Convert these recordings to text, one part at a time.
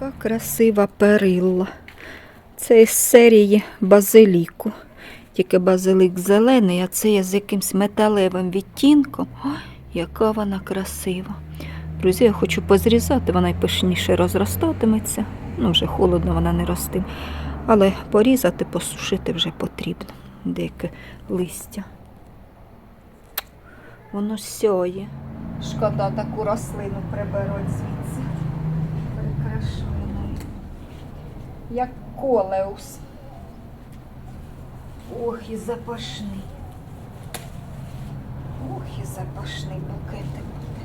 Яка красива перилла. Це із серії базиліку. Тільки базилик зелений, а це є з якимсь металевим відтінком. Ой, яка вона красива. Друзі, я хочу позрізати, вона й пишніше розростатиметься. Ну, вже холодно вона не ростиме. Але порізати, посушити вже потрібно. Деяке листя. Воно сяє. Шкода таку рослину приберуть звідси. Прикрашеною. Як колеус. Ох, і запашний. Ох, і запашний букетик буде.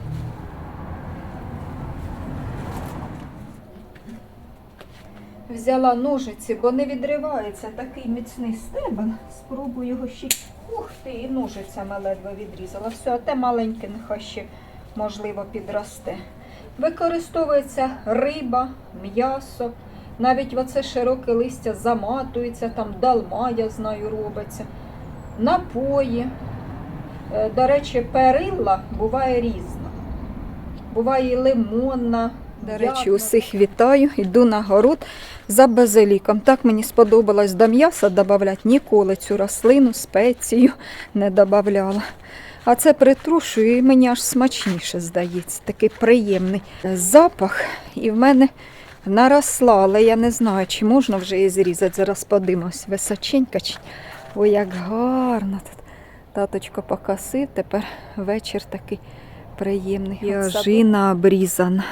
Взяла ножиці, бо не відривається такий міцний стебен. Спробую його ще. Ух ти, і ножицями ледве відрізала. Все, а те маленьке нехай ще можливо підросте. Використовується риба, м'ясо. Навіть оце широке листя заматується, там далма, я знаю, робиться. Напої. Е, До речі, перилла буває різна. Буває і лимонна. До речі, усіх вітаю. Йду на город за базиліком. Так мені сподобалось до м'яса додавати. Ніколи цю рослину, спецію не додавала. А це притрушую і мені аж смачніше здається. Такий приємний запах. І в мене наросла, але я не знаю, чи можна вже її зрізати. Зараз подивимось, височенька. Чи... Ой, як гарно тут. Таточко покосив, тепер вечір такий приємний. Яжина обрізана.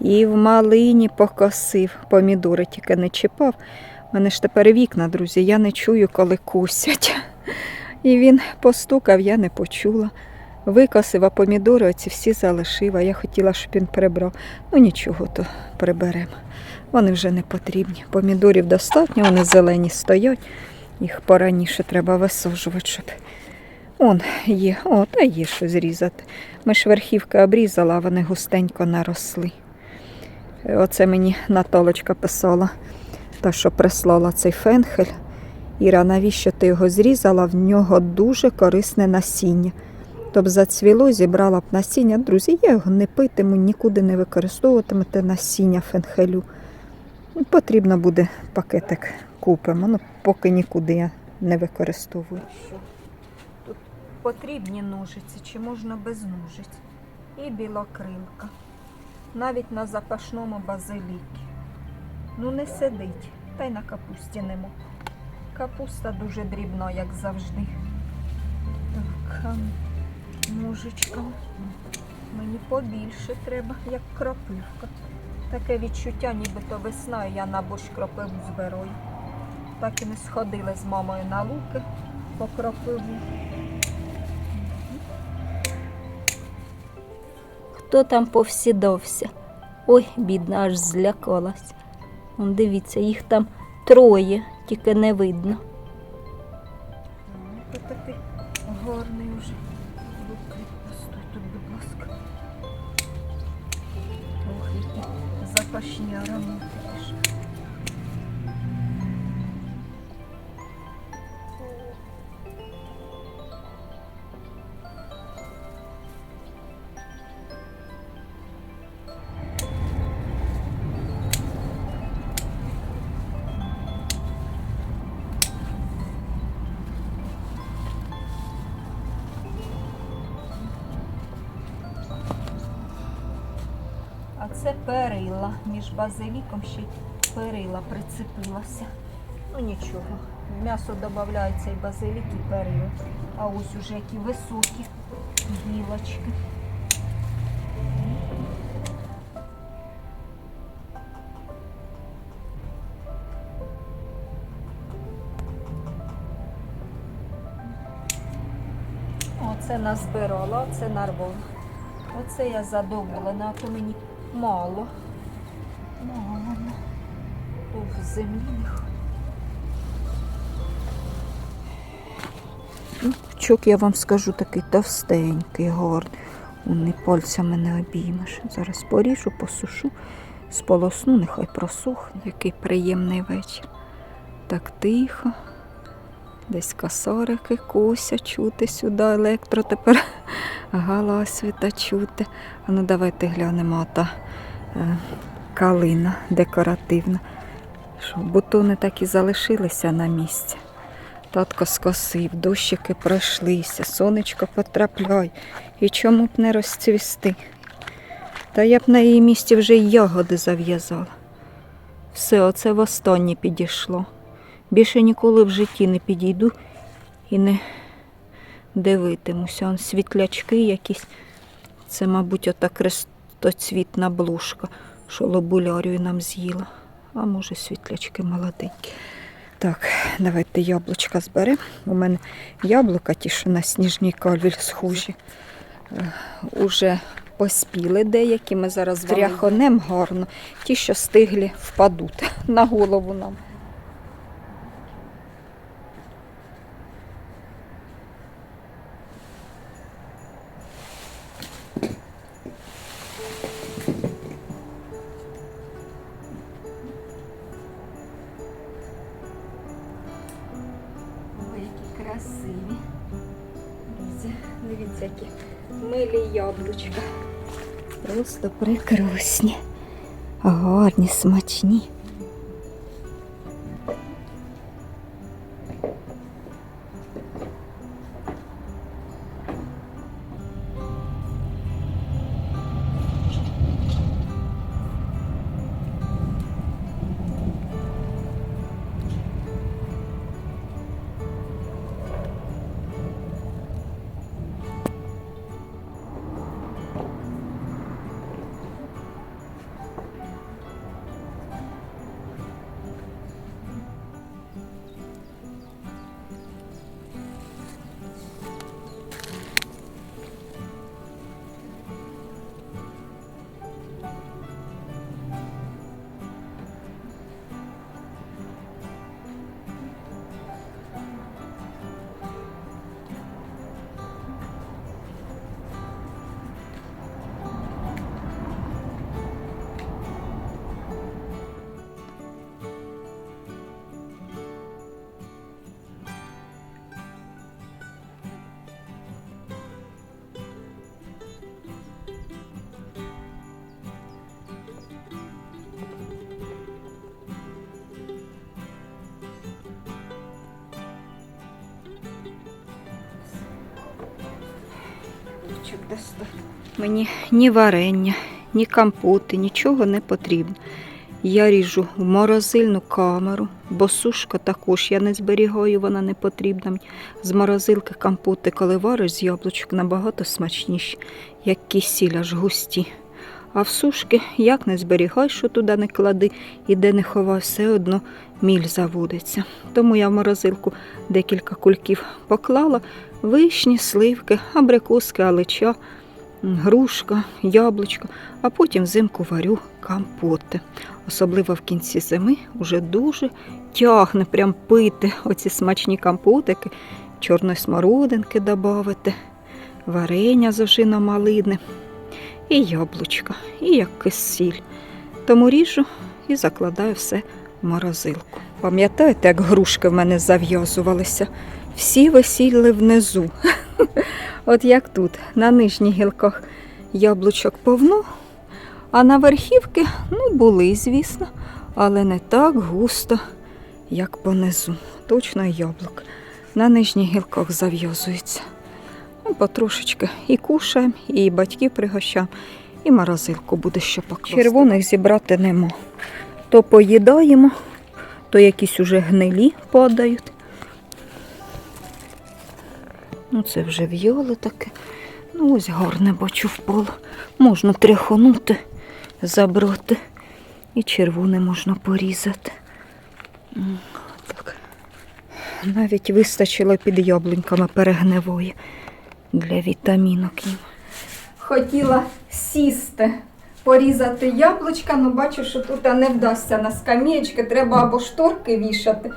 І в малині покосив. Помідори тільки не чіпав. У мене ж тепер вікна, друзі, я не чую, коли кусять. І він постукав, я не почула. Викосив, а помідори оці всі залишив, а я хотіла, щоб він прибрав. Ну нічого, то приберемо. Вони вже не потрібні. Помідорів достатньо, вони зелені стоять. Їх пораніше треба висаджувати, щоб. Он є, о, та є що зрізати. Ми ж верхівки обрізала, а вони густенько наросли. Оце мені Наталочка писала, та що прислала цей фенхель. Іра, навіщо ти його зрізала? В нього дуже корисне насіння. Тобто зацвіло, зібрала б насіння. Друзі, я його не питиму, нікуди не використовуватиму те насіння фенхелю. Ну, Потрібно буде пакетик купимо, ну поки нікуди я не використовую. Тут потрібні ножиці, чи можна без ножиць. І білокрилка. Навіть на запашному базилікі. Ну не сидить, та й на капусті нема. Капуста дуже дрібна, як завжди. Так, а ножичка. Мені побільше треба, як кропивка. Таке відчуття, нібито весною я на борщ кропиву збираю. Так і ми сходили з мамою на луки по кропиву. Хто там повсідався? Ой, бідна, аж злякалась. Дивіться, їх там троє, тільки не видно. Це такий гарний уже. Луки. Постой тут, будь ласка. Ох, запашні аромати. Це перила. Між базиліком ще й перила прицепилася. Ну нічого. М'ясо додається і базилік, і перила. А ось уже які високі гілочки. Оце назбирала, оце нарвала. Оце я задоволена, а то мені мало. Мало. Землі. нехай. Ну, Пучок, я вам скажу, такий товстенький, гарний. Вони пальцями не обіймеш. Зараз поріжу, посушу, сполосну, нехай просохне. Який приємний вечір. Так тихо. Десь косарики кося чути сюди, електро тепер галасвіта чути. А ну давайте глянемо та е, калина декоративна. Що бутони так і залишилися на місці. Татко скосив, дощики пройшлися, сонечко потрапляй. І чому б не розцвісти? Та я б на її місці вже й ягоди зав'язала. Все, оце востаннє підійшло. Більше ніколи в житті не підійду і не дивитимуся. Он світлячки якісь. Це, мабуть, ота крестоцвітна блушка, що лобулярію нам з'їла. А може, світлячки молоденькі. Так, давайте яблучка зберемо. У мене яблука ті, що на сніжній кальвіль схожі. Е, Уже поспіли деякі, ми зараз тряхонем гарно. Ті, що стиглі, впадуть на голову нам. Яблучка. Просто прекрасні. Гарні, смачні. Яблучок. Мені ні варення, ні компоти, нічого не потрібно. Я ріжу в морозильну камеру, бо сушка також я не зберігаю, вона не потрібна. З морозилки компоти, коли вариш з яблучок, набагато смачніші, як кисіль аж густі. А в сушки як не зберігай, що туди не клади і де не ховай, все одно міль заводиться. Тому я в морозилку декілька кульків поклала, вишні, сливки, абрикоски, алича, грушка, яблучко, а потім взимку варю компоти. Особливо в кінці зими вже дуже тягне прям пити оці смачні компотики, чорної смородинки додати, варення з ожина малини і яблучка, і як кисіль. Тому ріжу і закладаю все в морозилку. Пам'ятаєте, як грушки в мене зав'язувалися? Всі висіли внизу. От як тут, на нижніх гілках яблучок повно, а на верхівки, ну, були, звісно, але не так густо, як понизу. Точно яблук. На нижніх гілках зав'язується. Ну, потрошечки і кушаємо, і батьків пригощаємо, і морозилку буде що покласти. Червоних зібрати нема. То поїдаємо, то якісь уже гнилі падають. Ну, це вже в'яло таке. Ну, ось гарне бачу впало. Можна тряхонути, забрати. І червоне можна порізати. Так. Навіть вистачило під яблуньками перегнивої для вітамінок їм. Хотіла сісти, порізати яблучка, але бачу, що тут не вдасться на скам'ячки, треба або шторки вішати.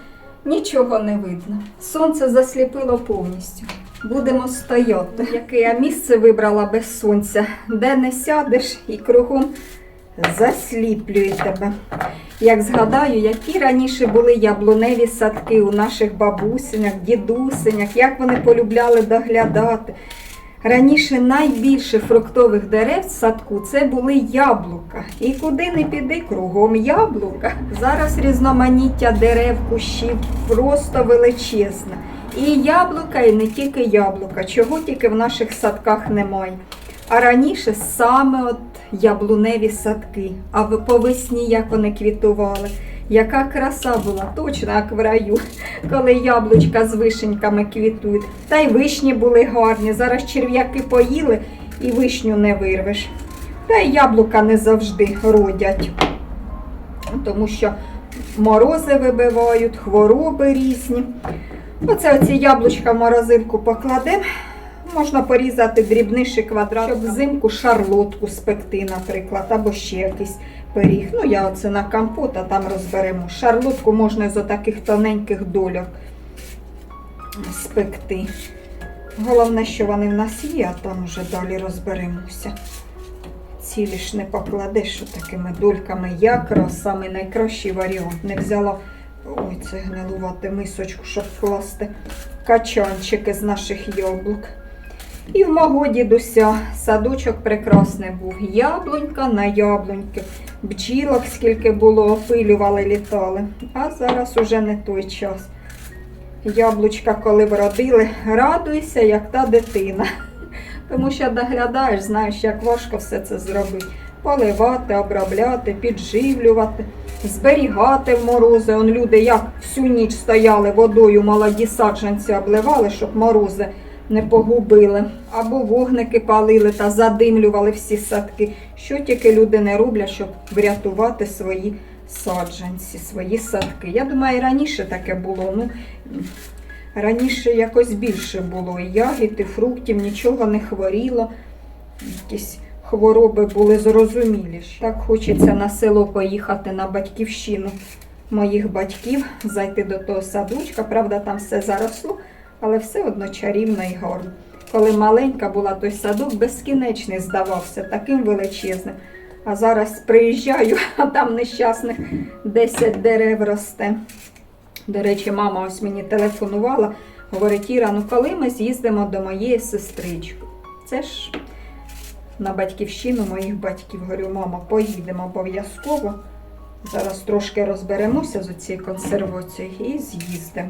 Нічого не видно. Сонце засліпило повністю. Будемо стояти. Яке я місце вибрала без сонця, де не сядеш і кругом засліплює тебе. Як згадаю, які раніше були яблуневі садки у наших бабусинях, дідусинях, як вони полюбляли доглядати. Раніше найбільше фруктових дерев в садку це були яблука. І куди не піди, кругом яблука. Зараз різноманіття дерев, кущів просто величезне. І яблука, і не тільки яблука, чого тільки в наших садках немає. А раніше саме от яблуневі садки, а по весні як вони квітували. Яка краса була, точно як в раю, коли яблучка з вишеньками квітують. Та й вишні були гарні. Зараз черв'яки поїли і вишню не вирвеш. Та й яблука не завжди родять, тому що морози вибивають, хвороби різні. Оце оці яблучка в морозилку покладемо. Можна порізати дрібніший квадрат, щоб взимку шарлотку спекти, наприклад, або ще якийсь пиріг. Ну, я оце на компот, а там розберемо. Шарлотку можна з отаких тоненьких дольок спекти. Головне, що вони в нас є, а там уже далі розберемося. Цілі ж не покладеш що такими дольками. Якраз саме найкращий варіант. Не взяла ой, це гнилувати мисочку, щоб вкласти качанчики з наших яблук. І в мого дідуся садочок прекрасний був. Яблунька на яблуньки. Бджілок скільки було, опилювали, літали. А зараз уже не той час. Яблучка, коли вродили, радуйся, як та дитина. Тому що доглядаєш, знаєш, як важко все це зробити. Поливати, обробляти, підживлювати, зберігати в морози. Он люди як всю ніч стояли водою, молоді саджанці обливали, щоб морози не погубили. Або вогники палили та задимлювали всі садки. Що тільки люди не роблять, щоб врятувати свої саджанці, свої садки. Я думаю, раніше таке було. Ну, раніше якось більше було. І ягід, і фруктів, нічого не хворіло. Якісь хвороби були зрозуміліші. Так хочеться на село поїхати на батьківщину моїх батьків, зайти до того садочка. Правда, там все заросло, але все одно чарівно і гарно. Коли маленька була, той садок безкінечний здавався, таким величезним. А зараз приїжджаю, а там нещасних 10 дерев росте. До речі, мама ось мені телефонувала, говорить, Іра, ну коли ми з'їздимо до моєї сестрички? Це ж на батьківщину моїх батьків. Говорю, мама, поїдемо обов'язково. Зараз трошки розберемося з цією консервацією і з'їздимо.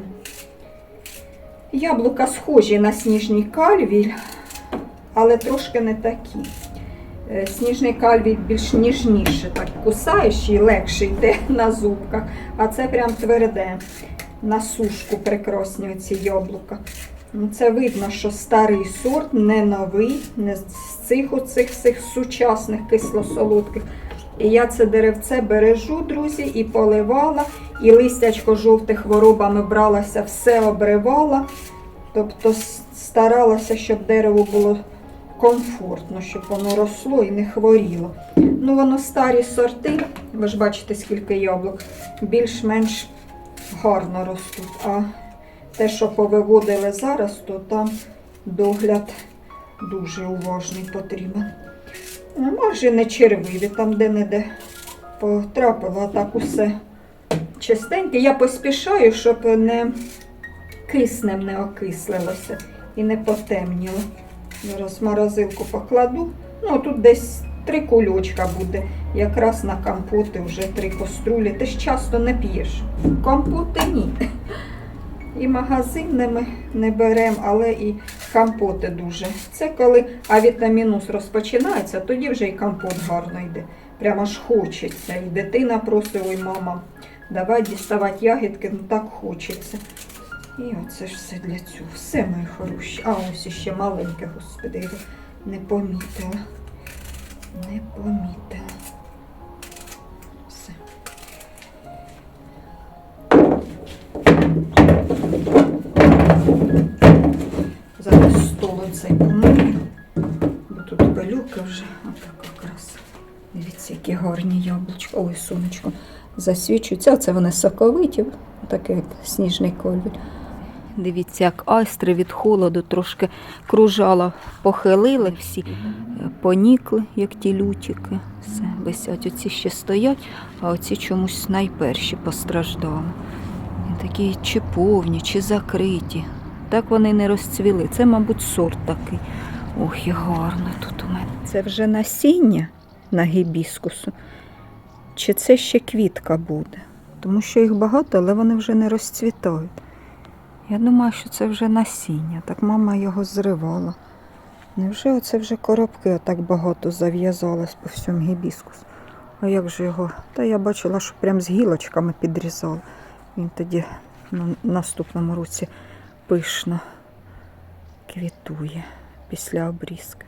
Яблука схожі на сніжний кальвіль, але трошки не такі. Е, Сніжний кальвій більш ніжніше, так кусаєш і легше йде на зубках, а це прям тверде. На сушку прекрасні оці яблука. Ну, це видно, що старий сорт, не новий, не цих оцих всіх сучасних кисло-солодких. І я це деревце бережу, друзі, і поливала, і листячко жовте хворобами бралася, все обривала. Тобто старалася, щоб дерево було комфортно, щоб воно росло і не хворіло. Ну, воно старі сорти, ви ж бачите, скільки яблук, більш-менш гарно ростуть. А те, що повиводили зараз, то там догляд дуже уважний потрібен. Може, не червиві, там де-не-де потрапило, а так усе чистеньке. Я поспішаю, щоб не киснем не окислилося і не потемніло. Зараз морозилку покладу. Ну, тут десь три кульочка буде. Якраз на компоти вже три каструлі. Ти ж часто не п'єш. Компоти ні. І магазинне ми не беремо, але і компоти дуже. Це коли авітамінус розпочинається, тоді вже і компот гарно йде. Прямо ж хочеться. І дитина просить, ой, мама, давай діставати ягідки, ну так хочеться. І оце ж все для цього. Все мої хороші. А ось іще маленьке, господи, не помітила. Не помітила. Цей помию, бо тут пилюки вже. Отака краса. Дивіться, які гарні яблучка. Ой, сонечко засвічується. Це вони соковиті, таке як сніжний колір. Дивіться, як айстри від холоду трошки кружала, похилили всі, понікли, як ті лютики. Все, висять. Оці ще стоять, а оці чомусь найперші постраждали. Такі чи повні, чи закриті. Так вони не розцвіли. Це, мабуть, сорт такий. Ох, і гарно тут у мене. Це вже насіння на гібіскусу. Чи це ще квітка буде? Тому що їх багато, але вони вже не розцвітають. Я думаю, що це вже насіння. Так мама його зривала. Невже оце вже коробки отак багато зав'язалось по всьому гібіскусу? А як же його? Та я бачила, що прям з гілочками підрізав. Він тоді на наступному році пишно квітує після обрізки.